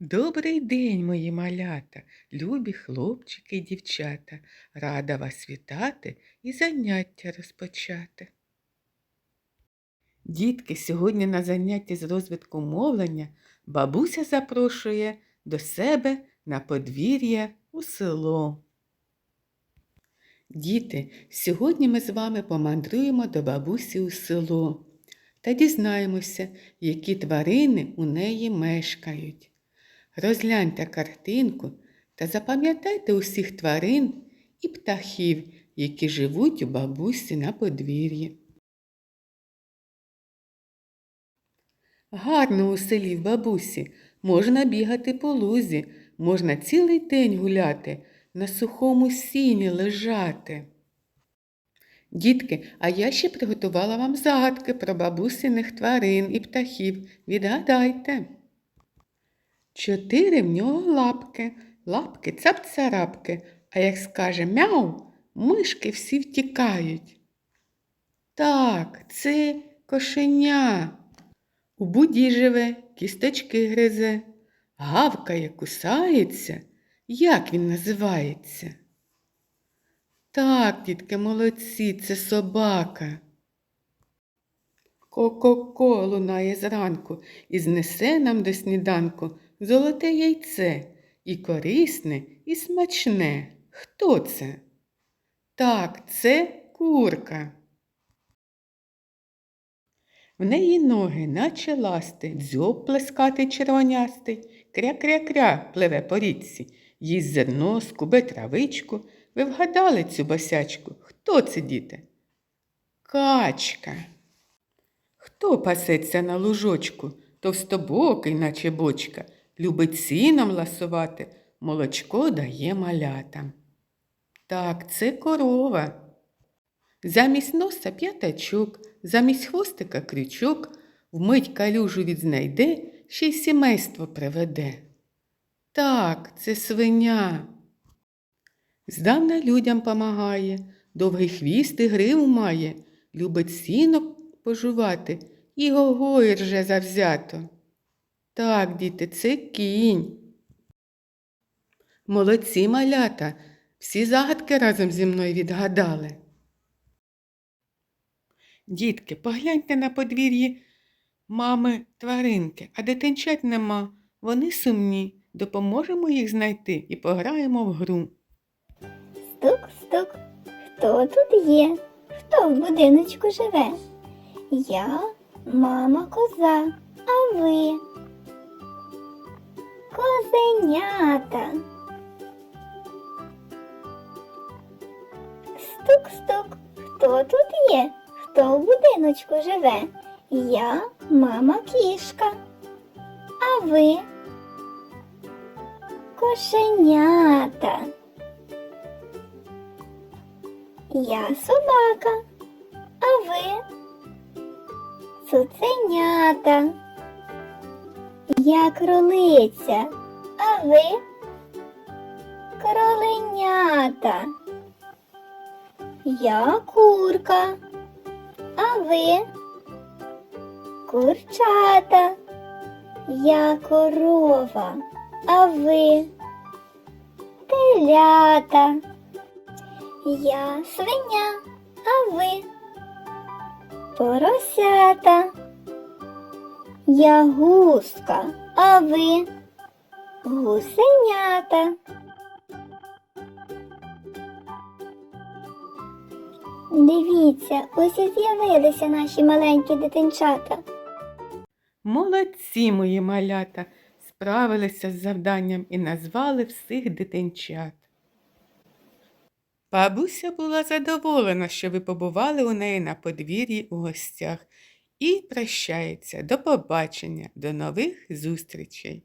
Добрий день, мої малята, любі хлопчики й дівчата. Рада вас вітати і заняття розпочати. Дітки, сьогодні на занятті з розвитку мовлення бабуся запрошує до себе на подвір'я у село. Діти, сьогодні ми з вами помандруємо до бабусі у село та дізнаємося, які тварини у неї мешкають. Розгляньте картинку та запам'ятайте усіх тварин і птахів, які живуть у бабусі на подвір'ї. Гарно у селі в бабусі, можна бігати по лузі, можна цілий день гуляти, на сухому сіні лежати. Дітки, а я ще приготувала вам загадки про бабусиних тварин і птахів. Відгадайте. Чотири в нього лапки, лапки цап-царапки, а як скаже мяу, мишки всі втікають. Так, це кошеня. У буді живе, кісточки гризе, гавкає, кусається. Як він називається? Так, дітки, молодці, це собака. Ко-ко-ко лунає зранку і знесе нам до сніданку золоте яйце і корисне, і смачне. Хто це? Так, це курка. В неї ноги, наче ласти, дзьоб плескатий червонястий, кря-кря-кря пливе по річці, їсть зерно, скубе травичку. Ви вгадали цю босячку? Хто це, діти? Качка. Хто пасеться на лужочку, товстобокий, наче бочка, любить сіном ласувати, молочко дає малятам. Так, це корова. Замість носа п'ятачок, замість хвостика крючок, вмить калюжу відзнайде, ще й сімейство приведе. Так, це свиня. Здавна людям помагає, довгий хвіст і гриву має, любить сіно пожувати і гогої рже завзято. Так, діти, це кінь. Молодці малята, всі загадки разом зі мною відгадали. Дітки, погляньте на подвір'ї мами тваринки, а дитинчат нема. Вони сумні. Допоможемо їх знайти і пограємо в гру. Стук-стук. Хто тут є? Хто в будиночку живе? Я, мама коза, а ви? Козенята. Стук-стук. Хто тут є? Хто в будиночку живе? Я, мама кішка. А ви? Кошенята. Я собака, а ви цуценята. Я кролиця, а ви кроленята. Я курка, а ви курчата. Я корова, а ви телята. Я свиня, а ви поросята. Я гуска, а ви гусенята. Дивіться, ось і з'явилися наші маленькі дитинчата. Молодці мої малята, справилися з завданням і назвали всіх дитинчат. Бабуся була задоволена, що ви побували у неї на подвір'ї у гостях, і прощається до побачення, до нових зустрічей.